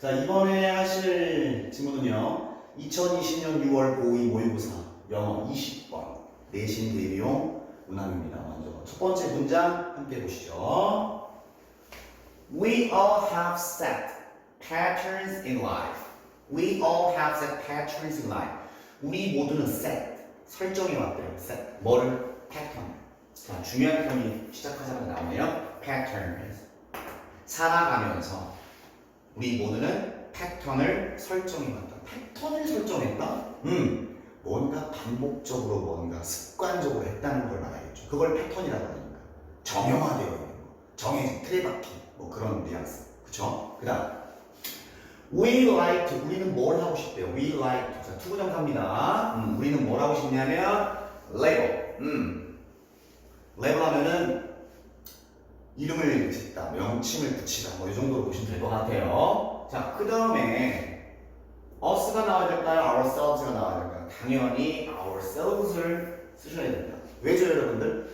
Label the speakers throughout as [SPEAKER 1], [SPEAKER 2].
[SPEAKER 1] 자, 이번에 하실 질문은요. 2020년 6월 고2 모의고사 영어 20번 내신 대비용 문항입니다. 먼저 첫 번째 문장 함께 보시죠. We all have set patterns in life. We all have set patterns in life. 우리 모두는 set 설정해 왔대요. set 뭐를 pattern. 자, 중요한 표현이 시작하자마자 나오네요. patterns. 살아가면서 우리 모두는 패턴을 설정해왔다. 패턴을 설정했다? 음, 뭔가 반복적으로 뭔가 습관적으로 했다는 걸 말하겠죠. 그걸 패턴이라고 하니까. 정형화되어 있는 거. 정해진 틀에박힌 뭐 그런 뉘앙스. 그쵸? 그 다음. We like. 우리는 뭘 하고 싶대요? We like. 자, 투부정사입니다. 음, 우리는 뭘 하고 싶냐면, 레벨. 음. 레벨 하면은 이름을 짓다, 명칭을 붙이다, 뭐 이 정도로 보시면 될 것 같아요. 자, 그 다음에 us가 나와야 될까요? oursels가 나와야 될까요? 당연히 ourselves를 쓰셔야 됩니다. 왜죠, 여러분들?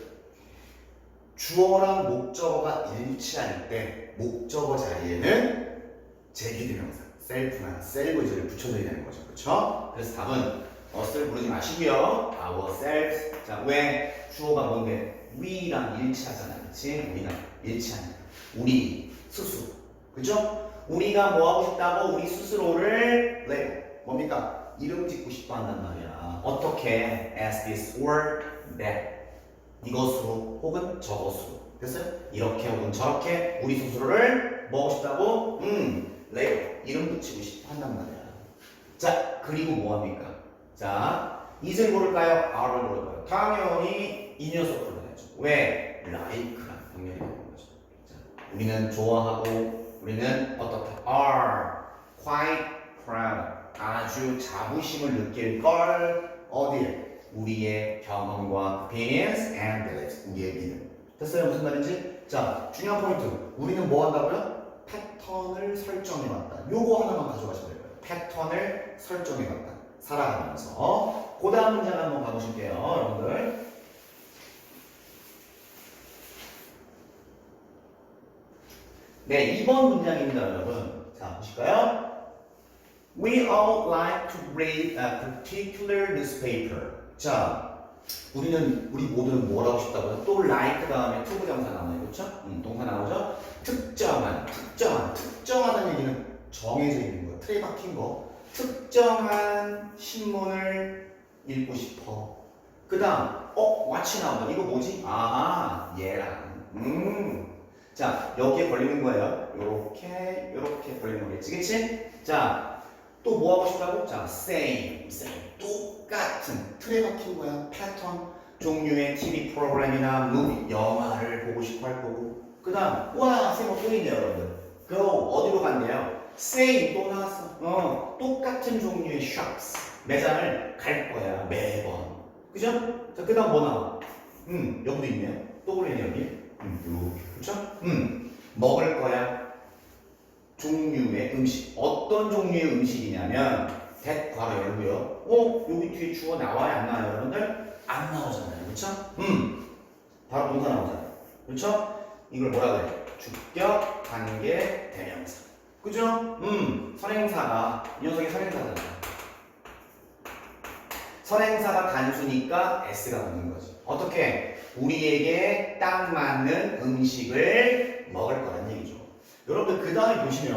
[SPEAKER 1] 주어랑 목적어가 일치할 때 목적어 자리에는 제기대명사, self나 selves를 붙여줘야 되는 거죠. 그렇죠? 그래서 답은 us를 부르지 마시고요. ourselves. 자, 왜 주어가 뭔데? We랑 일치하잖아. 그치? 우리가 일치하니까. 우리 스스로. 그죠? 우리가 뭐 하고 싶다고 우리 스스로를 레 뭡니까? 이름 짓고 싶어 한단 말이야. 어떻게? as this or that. 이것으로 혹은 저것으로. 됐어요? 이렇게 혹은 저렇게 우리 스스로를 뭐 하고 싶다고? 음, 레 이름 붙이고 싶어 한단 말이야. 자, 그리고 뭐 합니까? 자, 이제 고를까요? R을 고를까요? 당연히 이 녀석. 왜? like란 병렬이 되는 거죠. 자, 우리는 좋아하고 우리는 어떻게? are quite proud. 아주 자부심을 느낄 걸 어디에? 우리의 경험과 opinions and beliefs. 우리의 믿음. 됐어요? 무슨 말인지? 자, 중요한 포인트. 우리는 뭐 한다고요? 패턴을 설정해 왔다. 요거 하나만 가져가시면 돼요. 패턴을 설정해 왔다. 살아가면서. 그 다음 문장 한번 가보실게요, 여러분들. 네, 2번 문장입니다, 여러분. 자, 보실까요? We all like to read a particular newspaper. 자, 우리는 우리 모두는 뭘 하고 싶다고요? 또 like 다음에 to 부정사 나오네요, 그렇죠? 음, 동사 나오죠? 특정한, 특정한, 특정하다는 얘기는 정해져 있는 거, 틀에 박힌 거. 특정한 신문을 읽고 싶어. 그 다음, 어, 왓이 나온다. 이거 뭐지? 아하, 얘랑. 음. 자, 여기에 걸리는 거예요. 요렇게, 요렇게 걸리는 거겠지, 그치? 자, 또 뭐 하고 싶다고? 자, same, same. 똑같은 틀에 박힌 거야. 패턴. 종류의 TV 프로그램이나 무비, 영화를 보고 싶어 할 거고. 그 다음, 와, 세모 또 있네요, 여러분들. go, 어디로 간대요? same, 또 나왔어. 어, 똑같은 종류의 shops, 매장을 갈 거야, 매번. 그죠? 자, 그 다음 뭐 나와? 음, 여기도 있네요. 또 걸리네, 여기. 음. 그죠? 음, 먹을 거야. 종류의 음식. 어떤 종류의 음식이냐면, 대 괄호 열고요. 어? 여기 뒤에 주어 나와요? 안 나와요, 여러분들? 안 나오잖아요. 그쵸? 음. 바로 동사 나오잖아요. 그쵸? 이걸 뭐라 그래? 주격, 관계, 대명사. 그죠? 음. 선행사가, 이 녀석이 선행사잖아. 선행사가 단수니까 S가 붙는 거지. 어떻게? 우리에게 딱 맞는 음식을 먹을 거란 얘기죠. 여러분들 그 다음에 보시면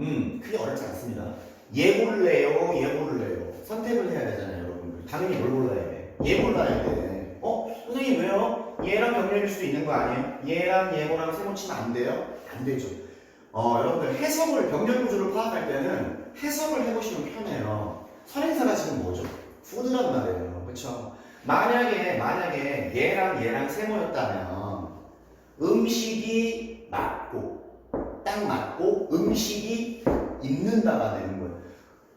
[SPEAKER 1] 음 크게 어렵지 않습니다. 얘 고를래요, 얘 고를래요. 선택을 해야 되잖아요, 여러분들. 당연히 뭘 골라야 돼? 얘 골라야 돼. 어? 선생님 왜요? 얘랑 병렬일 수도 있는 거 아니에요? 얘랑 얘거랑 세모 치면 안 돼요? 안 되죠. 어, 여러분들 해석을 병렬 구조를 파악할 때는 해석을 해보시면 편해요. 선행사가 지금 뭐죠? 푸드란 말이에요. 그렇죠? 만약에 만약에 얘랑 얘랑 세모였다면 음식이 맞고 딱 맞고 음식이 있는다가 되는 거예요.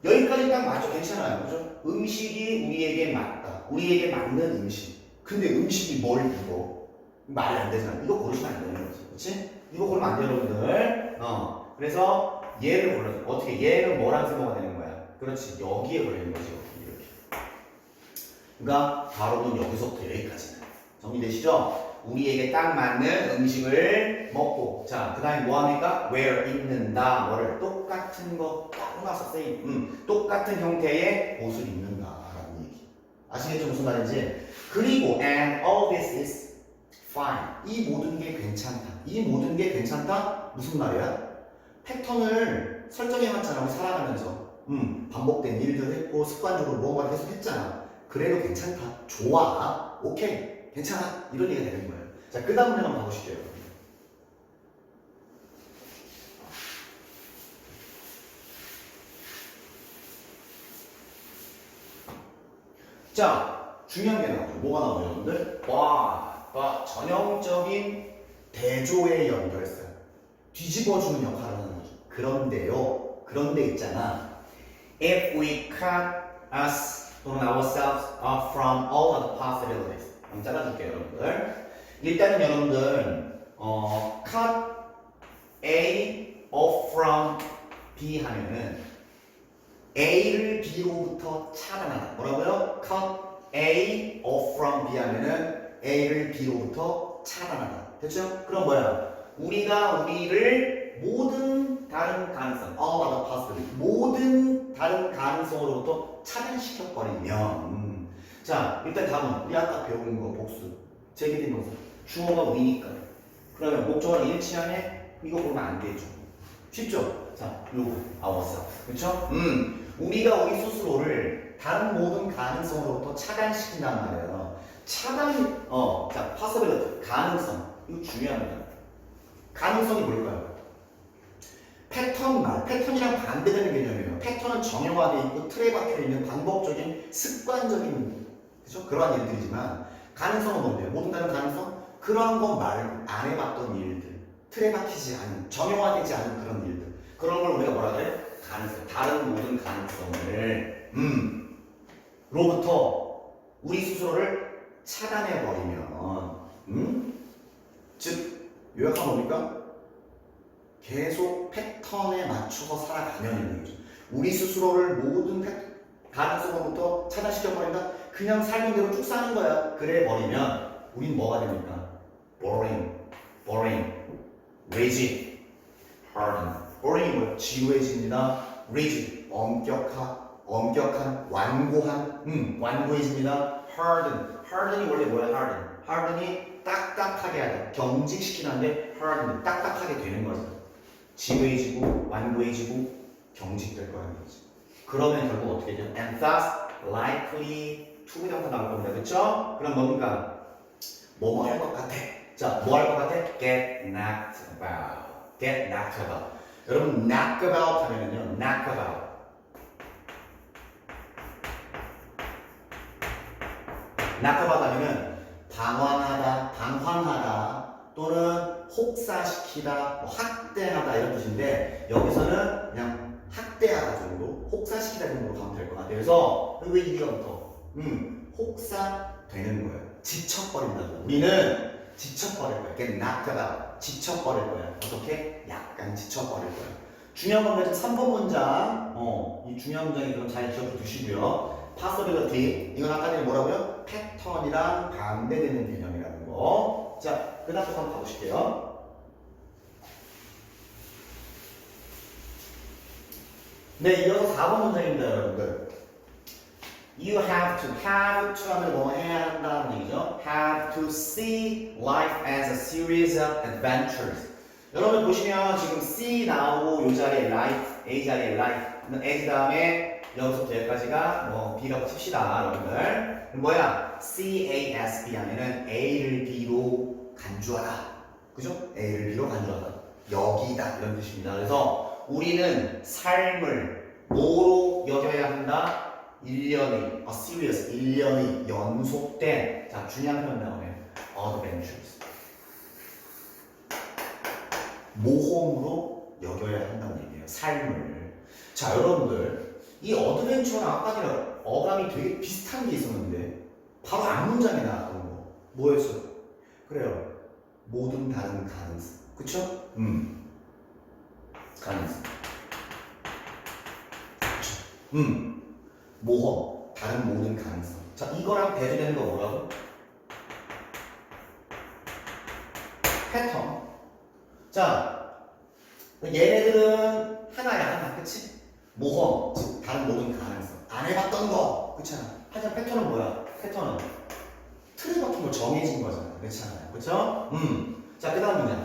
[SPEAKER 1] 여기까지 딱 맞죠? 괜찮아요. 그죠? 음식이 우리에게 맞다. 우리에게 맞는 음식. 근데 음식이 뭘 입어? 말이 안 되잖아. 이거 고르시면 안 되는 거지. 그치? 이거 고르면 안 돼요, 여러분들. 어. 그래서 얘를 골라줘. 어떻게? 얘는 뭐랑 세모가 되는 거야? 그렇지. 여기에 걸리는 거지. 그러니까 바로는 여기서부터 여기까지는. 정리되시죠? 우리에게 딱 맞는 음식을 먹고 자 그 다음에 뭐 합니까? where 입는다. 뭐를 똑같은 거 따라서 same 음, 똑같은 형태의 옷을 입는다 라는 얘기. 아시겠죠? 무슨 말인지? 그리고 and all this is fine. 이 모든 게 괜찮다. 이 모든 게 괜찮다? 무슨 말이야? 패턴을 설정해왔잖아 우리 살아가면서. 음, 반복된 일들 했고 습관적으로 무언가를 계속 했잖아 그래도 괜찮다. 좋아. 오케이. 괜찮아. 이런 얘기가 되는 거예요. 자 그 다음 문제 한번 가보실게요. 자 중요한 게 나오죠. 뭐가 나오죠 여러분들? 와, 와 전형적인 대조의 연결성. 뒤집어주는 역할을 하는 거죠. 그런데요. 그런데 있잖아. If we cut us 또는 ourselves off from all of the possibilities 한번 잘라줄게요 여러분들 일단은 여러분들 어, cut A off from B 하면은 A를 B로부터 차단하다 뭐라고요? cut A off from B 하면은 A를 B로부터 차단하다 됐죠? 그럼 뭐야? 우리가 우리를 모든 다른 가능성 all other possibility 모든 다른 가능성으로부터 차단시켜버리면 음. 자 일단 다음은 우리 아까 배운 거 복수 제기된 동사 주어가 위니까 그러면 목적어랑 일치하네 이거 보면 안 되죠 쉽죠? 자 요거 ourselves 그쵸? 음 우리가 우리 스스로를 다른 모든 가능성으로부터 차단시킨단 말이에요 차단 어자 possibility 가능성 이거 중요합니다 가능성이 뭘까요? 패턴 말, 패턴이랑 반대되는 개념이에요. 패턴은 정형화되어 있고 틀에 박혀 있는 반복적인 습관적인 그죠? 그러한 일들이지만 가능성은 뭔데요? 모든 다른 가능성? 그러한 것 말고 안 해봤던 일들, 틀에 박히지 않은, 정형화되지 않은 그런 일들. 그런 걸 우리가 뭐라 그래? 가능성, 다른 모든 가능성을 음 로부터 우리 스스로를 차단해 버리면 음? 즉 요약하면 뭡니까? 계속 패턴에 맞춰서 살아가면 얘기죠. 우리 스스로를 모든 패, 가능성으로부터 차단시켜버린다? 그냥 살는 대로 쭉 사는 거야. 그래 버리면 우린 뭐가 됩니까? boring, boring, rigid, hardened. boring이 뭐야? 지루해집니다. rigid, 엄격한, 엄격한, 완고한, 음, 완고해집니다. hardened, harden이 원래 뭐야? harden. harden이 딱딱하게 하다, 경직시키는데 hardened, 딱딱하게 되는 거죠. 지루해지고 완고해지고 경직될 거라는 거지. 그러면 결국 어떻게 돼요? And thus likely to 정도 나올 겁니다. 그쵸? 그럼 뭡니까? 뭐뭐 할 것 같아. 자, 뭐 할 것 같아? Get knocked about. Get knocked about. 여러분, knock about 하면은요, knock about. 하면은 방황하다, 방황하다, 또는 혹사시키다, 뭐 학대하다 이런 뜻인데 여기서는 그냥 학대하다 정도, 혹사시키다 정도로 가면 될 것 같아요. 그래서 왜 이거부터? 음, 혹사되는 거예요. 지쳐버린다고. 우리는 지쳐버릴 거야. 걔 낙타가 지쳐버릴 거야. 어떻게? 약간 지쳐버릴 거야. 중요한 건 3번 문장. 어, 이 중요한 문장이 그럼 잘 기억해 두시고요. possibility. 이건 아까 전에 뭐라고요? 패턴이랑 반대되는 개념이라는 거. 자, 또 한번 가보실게요. 네, 이어서 4번 문장입니다, 여러분들. You have to, have to 하면 뭐 해야 한다는 얘기죠. Have to see life as a series of adventures. 여러분 보시면 지금 C 나오고 요 자리에 life, A 자리에 life, as 다음에 여기서부터 여기까지가 뭐 B라고 칩시다, 여러분들. 뭐야? C, A, S, B 하면은 A를 B로 간주하다. 그죠? A를 B로 간주하다. 여기다 이런 뜻입니다. 그래서 우리는 삶을 뭐로 여겨야 한다? 1년이, a series, 1년이 연속된, 자, 중요한 표현 나오네요. adventures. 모험으로 여겨야 한다는 얘기예요. 삶을. 자, 여러분들. 이 어드벤처랑 아까 전에 어감이 되게 비슷한 게 있었는데, 바로 앞 문장에 나왔던 거. 뭐였어요? 그래요. 모든 다른 가능성. 그쵸? 음. 가능성. 그쵸? 음. 모험, 다른 모든 가능성. 자, 이거랑 대조되는 거 뭐라고? 패턴. 자, 얘네들은 하나야 하나, 그치? 모험, 즉 다른 모든 가능성. 안 해봤던 거, 그렇잖아. 하지만 패턴은 뭐야? 패턴은 틀에 박힌 거 정해진 거잖아, 그렇잖아요, 그렇죠? 음. 자, 그다음 문제.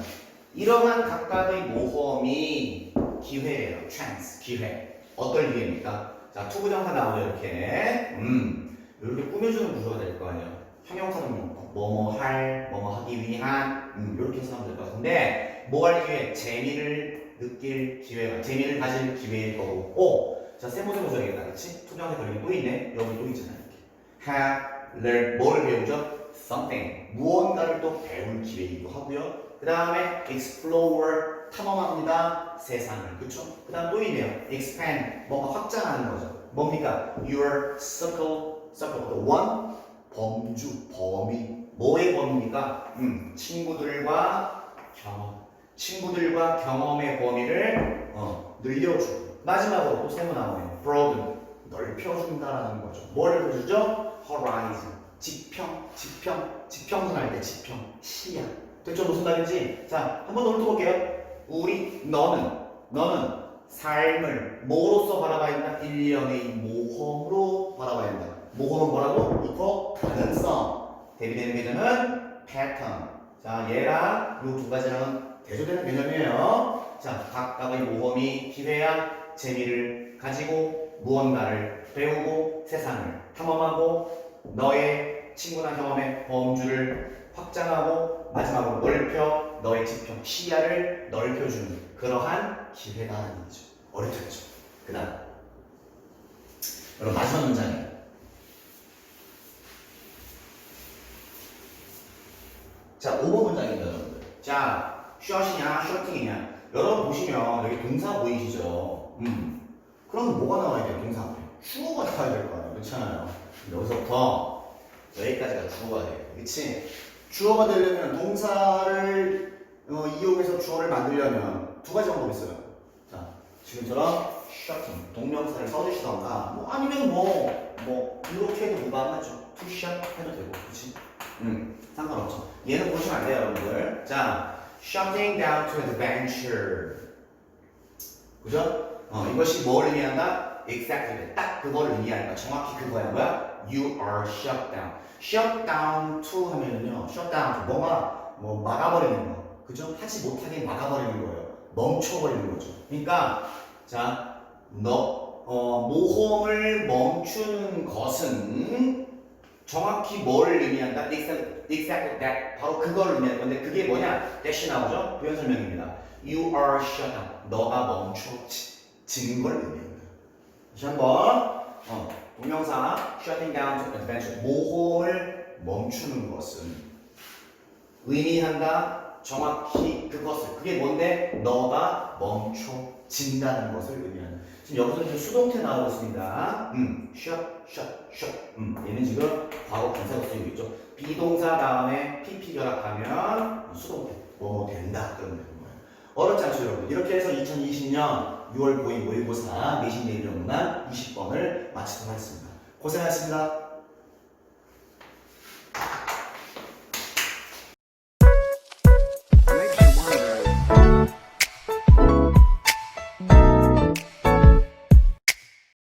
[SPEAKER 1] 이러한 각각의 모험이 기회예요. chance, 기회. 어떨 기회입니까? 자, 투부정사 나오죠, 이렇게. 음. 이렇게 꾸며주는 구조가 될 거 아니에요. 형용사는 뭐, 뭐뭐 할, 뭐뭐 하기 위한, 음, 이렇게 해서 하면 될 것 같은데, 뭐 할 기회? 재미를 느낄 기회가, 재미를 가질 기회일 거고, 오! 자, 세모세 모셔야겠다, 그치? 투정사 걸리기 또 있네? 여기 또 있잖아, 이렇게. have, learn, 뭘 배우죠? something. 무언가를 또 배울 기회이기도 하고요. 그 다음에 explore, 탐험합니다. 세상을, 그쵸? 그 다음 또 있네요. expand, 뭔가 확장하는 거죠. 뭡니까? your circle, circle, the one, 범주, 범위. 뭐의 범위입니까? 음, 친구들과 경험. 친구들과 경험의 범위를 어, 늘려주고. 마지막으로 또 세모 나오네요. broaden, 넓혀준다라는 거죠. 뭐를 넓혀주죠? Horizon. 지평, 지평, 지평선 할 때 지평, 시야. 됐죠? 무슨 말인지? 자, 한 번 더 훑어볼게요. 우리, 너는, 너는 삶을 뭐로서 바라봐야 된다? 일련의 모험으로 바라봐야 된다. 모험은 뭐라고? 이거 가능성. 대비되는 개념은 패턴. 자, 얘랑 이두 가지랑은 대조되는 개념이에요. 자, 각각의 모험이 기회야 재미를 가지고 무언가를 배우고 세상을 탐험하고 너의 친구나 경험의 범주를 확장하고 마지막으로 넓혀 너의 지평 시야를 넓혀주는 그러한 기회다라는 얘기죠. 어렵죠. 그 다음 여러분 마지막 문장이에요. 자, 5번 문장입니다, 여러분들. 자, 숏이냐, 셔팅이냐. 여러분 보시면 여기 동사 보이시죠? 음. 그럼 뭐가 나와야 돼요, 동사? 주어가 나와야 될 거 아니에요. 그렇잖아요. 여기서부터 여기까지가 주어가 돼요. 그치? 주어가 되려면 동사를 어, 이용해서 주어를 만들려면 두 가지 방법이 있어요. 자, 지금처럼 셔팅, 동명사를 써주시던가, 뭐 아니면 뭐, 뭐, 이렇게 해도 무방하죠. 투샷 해도 되고, 그치? 음, 상관없죠. 얘는 보시면 안 돼요, 여러분들. 자, shutting down to adventure. 그죠? 어, 이것이 뭘 의미한다? Exactly. 딱 그걸 의미하는 거야. 정확히 그거야. 뭐야? You are shut down. shut down to 하면은요, shut down to 뭐가, 뭐, 막아버리는 거. 그죠? 하지 못하게 막아버리는 거예요. 멈춰버리는 거죠. 그러니까, 자, 너, 어, 모험을 멈추는 것은 정확히 뭘 의미한다? Exactly, exactly that. 바로 그걸 의미하는 건데 그게 뭐냐? 대시 나오죠? 부연 설명입니다. You are shut down. 너가 멈춰진 걸 의미한 다. 다시 한번 어, 동명사 shutting down to adventure 모험을 멈추는 것은 의미한다. 정확히 그것을 그게 뭔데? 너가 멈춰진다는 것을 의미한다. 지금 여기서 수동태 나오고 있습니다. 음, shut, shut, shut. 음, 얘는 지금 과거 분사로 쓰이고 있죠. 비동사 다음에 PP 결합하면 수동태. 뭐 된다. 되는 거예요. 어렵지 않죠, 여러분? 이렇게 해서 2020년 6월 고인 모의고사 내신 내일 연문안 20번을 마치도록 하겠습니다. 고생하셨습니다.